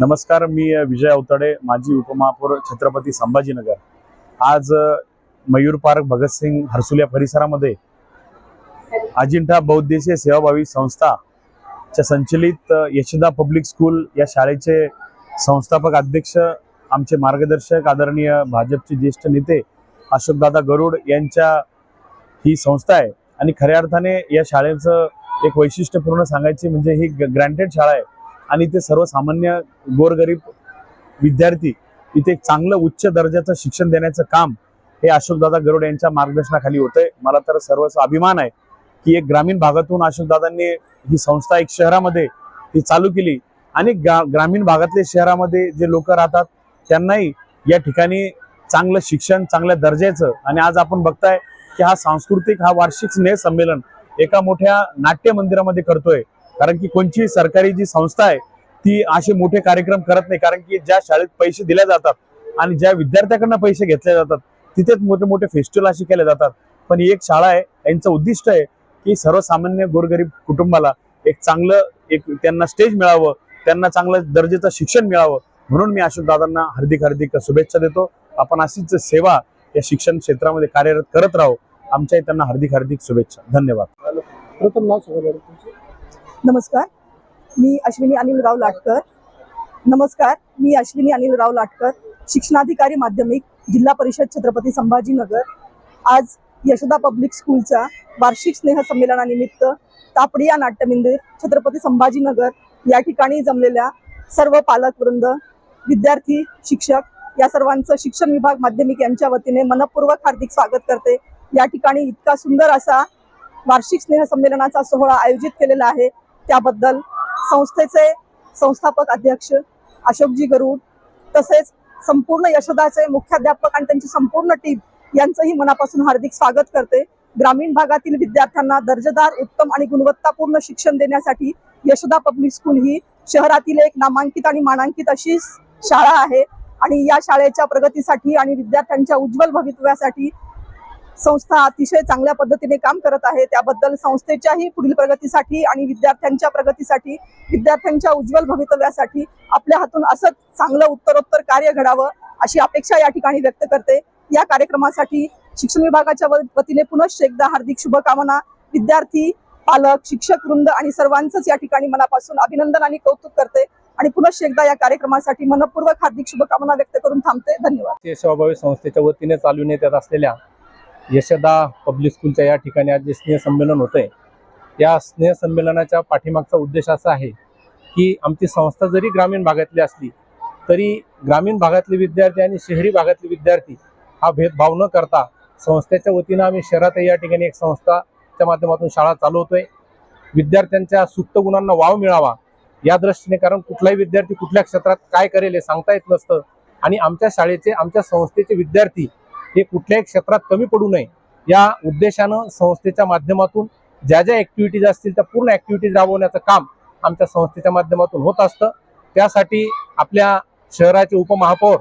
नमस्कार मी विजय अवताडे माजी उपमहापौर छत्रपती संभाजीनगर. आज मयूर पार्क भगतसिंग हर्सुल्या परिसरामध्ये अजिंठा बौद्धेशीय सेवाभावी संस्था च्या संचलित यशदा यशोदा पब्लिक स्कूल या शाळेचे संस्थापक अध्यक्ष आमचे मार्गदर्शक आदरणीय भाजपचे ज्येष्ठ नेते अशोकदादा गरुड यांच्या ही संस्था आहे. आणि खऱ्या अर्थाने या शाळेचं एक वैशिष्ट्यपूर्ण सांगायची म्हणजे ही ग्रँटेड शाळा आहे आणि इथे सर्वसामान्य गोरगरीब विद्यार्थी इथे चांगलं उच्च दर्जाचं शिक्षण देण्याचं काम हे अशोकदादा गरुड यांच्या मार्गदर्शनाखाली होतंय. मला तर सर्वच अभिमान आहे की एक ग्रामीण भागातून अशोकदादांनी ही संस्था एक शहरामध्ये ही चालू केली आणि गा- ग्रामीण भागातले शहरामध्ये जे लोक राहतात त्यांनाही या ठिकाणी चांगलं शिक्षण चांगल्या दर्जाचं आणि आज आपण बघताय की हा सांस्कृतिक हा वार्षिक स्नेह संमेलन एका मोठ्या नाट्य मंदिरामध्ये करतोय. कारण की कोणची सरकारी जी संस्था आहे ती असे मोठे कार्यक्रम करत नाही. कारण की ज्या शाळेत पैसे दिले जातात आणि ज्या विद्यार्थ्याकडनं पैसे घेतले जातात तिथेच मोठे मोठे फेस्टिवल असे केले जातात. पण ही एक शाळा आहे. यांचं उद्दिष्ट आहे की सर्वसामान्य गोरगरीब कुटुंबाला एक चांगलं एक त्यांना स्टेज मिळावं त्यांना चांगलं दर्जेचं शिक्षण मिळावं. म्हणून मी अशोक दादांना हार्दिक हार्दिक शुभेच्छा देतो. आपण अशीच सेवा या शिक्षण क्षेत्रामध्ये कार्यरत करत राहू. आमच्याही त्यांना हार्दिक हार्दिक शुभेच्छा. धन्यवाद. प्रथम नाव सांगा मॅडम तुमचं. नमस्कार. मी अश्विनी अनिलराव लाटकर. नमस्कार. मी अश्विनी अनिलराव लाटकर शिक्षणाधिकारी माध्यमिक जिल्हा परिषद छत्रपती संभाजीनगर. आज यशोदा पब्लिक स्कूलच्या वार्षिक स्नेहसंमेलनानिमित्त तापडी या नाट्यमंदिर छत्रपती संभाजीनगर या ठिकाणी जमलेल्या सर्व पालकवृंद विद्यार्थी शिक्षक या सर्वांचं शिक्षण विभाग माध्यमिक यांच्या वतीने मनपूर्वक हार्दिक स्वागत करते. या ठिकाणी इतका सुंदर असा वार्षिक स्नेहसंमेलनाचा सोहळा आयोजित केलेला आहे. त्याबद्दल संस्थेचे संस्थापक अध्यक्ष अशोकजी गरुड तसेच संपूर्ण यशोदाचे मुख्याध्यापक आणि त्यांची संपूर्ण टीम यांचंही मनापासून हार्दिक स्वागत करते. ग्रामीण भागातील विद्यार्थ्यांना दर्जेदार उत्तम आणि गुणवत्तापूर्ण शिक्षण देण्यासाठी यशोदा पब्लिक स्कूल ही शहरातील एक नामांकित आणि मानांकित अशी शाळा आहे. आणि या शाळेच्या प्रगतीसाठी आणि विद्यार्थ्यांच्या उज्ज्वल भवितव्यासाठी संस्था अतिशय चांगल्या पद्धतीने काम करत आहे. त्याबद्दल संस्थेच्याही पुढील प्रगतीसाठी आणि विद्यार्थ्यांच्या प्रगतीसाठी विद्यार्थ्यांच्या उज्ज्वल भवितव्यासाठी आपल्या हातून असंच चांगलं उत्तरोत्तर कार्य घडावं अशी अपेक्षा या ठिकाणी व्यक्त करते. या कार्यक्रमासाठी शिक्षण विभागाच्या वतीने पुनश्च एकदा हार्दिक शुभकामना. विद्यार्थी पालक शिक्षक वृंद आणि सर्वांचंच या ठिकाणी मनापासून अभिनंदन आणि कौतुक करते आणि पुनश्च एकदा या कार्यक्रमासाठी मनपूर्वक हार्दिक शुभकामना व्यक्त करून थांबते. धन्यवाद. राष्ट्रीय सेवाभावी संस्थेच्या वतीने चालवण्यात येत असलेल्या यशदा पब्लिक स्कूलच्या या ठिकाणी आज जे स्नेहसंमेलन होतं आहे या स्नेहसंमेलनाच्या पाठीमागचा उद्देश असा आहे की आमची संस्था जरी ग्रामीण भागातली असली तरी ग्रामीण भागातले विद्यार्थी आणि शहरी भागातले विद्यार्थी हा भेदभाव न करता संस्थेच्या वतीनं आम्ही शहरातही या ठिकाणी एक संस्थाच्या माध्यमातून शाळा चालवतोय. विद्यार्थ्यांच्या सुप्त गुणांना वाव मिळावा या दृष्टीने कारण कुठलाही विद्यार्थी कुठल्या क्षेत्रात काय करेल हे सांगता येत नसतं आणि आमच्या शाळेचे आमच्या संस्थेचे विद्यार्थी हे कुठल्याही क्षेत्रात कमी पडू नये. या उद्देशानं संस्थेच्या माध्यमातून ज्या ज्या ऍक्टिव्हिटीज असतील त्या पूर्ण ऍक्टिव्हिटीज राबवण्याचं काम आमच्या संस्थेच्या माध्यमातून होत असतं. त्यासाठी आपल्या शहराचे उपमहापौर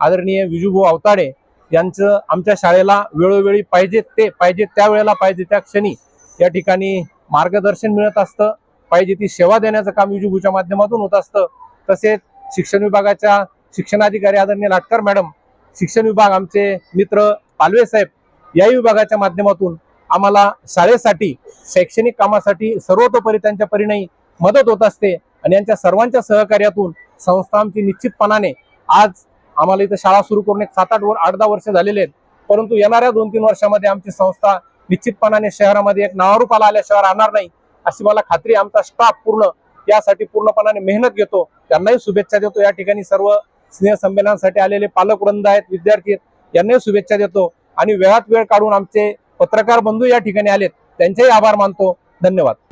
आदरणीय विजूभाऊ अवताडे यांचं आमच्या शाळेला वेळोवेळी पाहिजे ते पाहिजे त्या वेळेला पाहिजे त्या क्षणी या ठिकाणी मार्गदर्शन मिळत असतं. पाहिजे ती सेवा देण्याचं काम विजूभूच्या माध्यमातून होत असतं. तसेच शिक्षण विभागाच्या शिक्षणाधिकारी आदरणीय लाटकर मॅडम शिक्षण विभाग आमचे मित्र पालवे साहेब याही विभागाच्या माध्यमातून आम्हाला शाळेसाठी शैक्षणिक कामासाठी सर्वतोपरी त्यांच्या परिणामी मदत होत असते आणि यांच्या सर्वांच्या सहकार्यातून संस्था आमची निश्चितपणाने आज आम्हाला इथं शाळा सुरू करून एक सात आठ वर आठ दहा वर्ष झालेले आहेत. परंतु येणाऱ्या दोन तीन वर्षामध्ये आमची संस्था निश्चितपणाने शहरामध्ये एक नावारूपाला आल्याशिवाय राहणार नाही अशी मला खात्री आमचा स्टाफ पूर्ण यासाठी पूर्णपणाने मेहनत घेतो. त्यांनाही शुभेच्छा देतो. या ठिकाणी सर्व स्नेह संमेलनासाठी आलेले पालक वृंद आहेत विद्यार्थी आहेत यांनाही शुभेच्छा देतो. आणि वेळात वेळ काढून आमचे पत्रकार बंधू या ठिकाणी आलेत. त्यांचेही आभार मानतो. धन्यवाद.